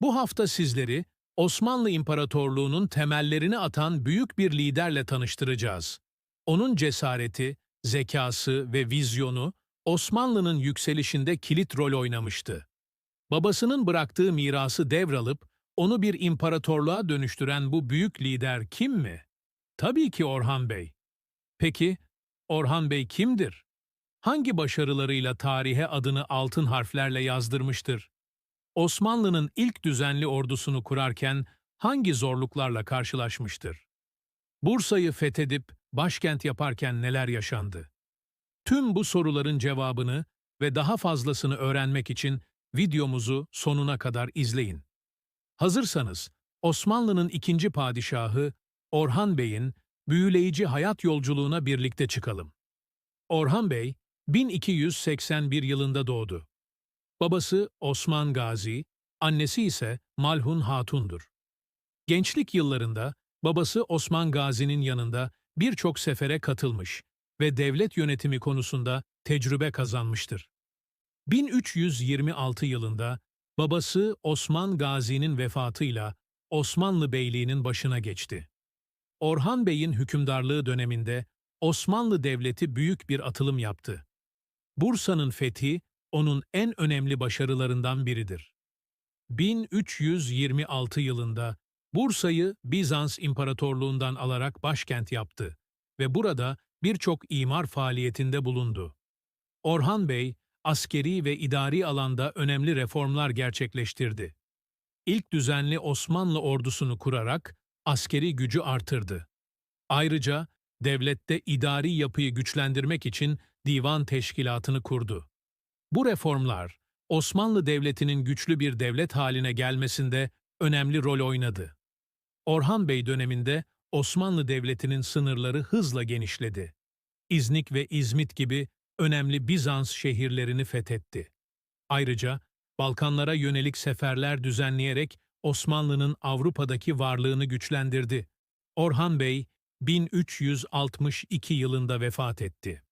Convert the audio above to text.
Bu hafta sizleri Osmanlı İmparatorluğu'nun temellerini atan büyük bir liderle tanıştıracağız. Onun cesareti, zekası ve vizyonu Osmanlı'nın yükselişinde kilit rol oynamıştı. Babasının bıraktığı mirası devralıp onu bir imparatorluğa dönüştüren bu büyük lider kim mi? Tabii ki Orhan Bey. Peki Orhan Bey kimdir? Hangi başarılarıyla tarihe adını altın harflerle yazdırmıştır? Osmanlı'nın ilk düzenli ordusunu kurarken hangi zorluklarla karşılaşmıştır? Bursa'yı fethedip başkent yaparken neler yaşandı? Tüm bu soruların cevabını ve daha fazlasını öğrenmek için videomuzu sonuna kadar izleyin. Hazırsanız Osmanlı'nın ikinci padişahı Orhan Bey'in büyüleyici hayat yolculuğuna birlikte çıkalım. Orhan Bey 1281 yılında doğdu. Babası Osman Gazi, annesi ise Malhun Hatun'dur. Gençlik yıllarında babası Osman Gazi'nin yanında birçok sefere katılmış ve devlet yönetimi konusunda tecrübe kazanmıştır. 1326 yılında babası Osman Gazi'nin vefatıyla Osmanlı Beyliği'nin başına geçti. Orhan Bey'in hükümdarlığı döneminde Osmanlı Devleti büyük bir atılım yaptı. Bursa'nın fethi onun en önemli başarılarından biridir. 1326 yılında Bursa'yı Bizans İmparatorluğundan alarak başkent yaptı ve burada birçok imar faaliyetinde bulundu. Orhan Bey, askeri ve idari alanda önemli reformlar gerçekleştirdi. İlk düzenli Osmanlı ordusunu kurarak askeri gücü artırdı. Ayrıca devlette idari yapıyı güçlendirmek için divan teşkilatını kurdu. Bu reformlar, Osmanlı Devleti'nin güçlü bir devlet haline gelmesinde önemli rol oynadı. Orhan Bey döneminde Osmanlı Devleti'nin sınırları hızla genişledi. İznik ve İzmit gibi önemli Bizans şehirlerini fethetti. Ayrıca Balkanlara yönelik seferler düzenleyerek Osmanlı'nın Avrupa'daki varlığını güçlendirdi. Orhan Bey 1362 yılında vefat etti.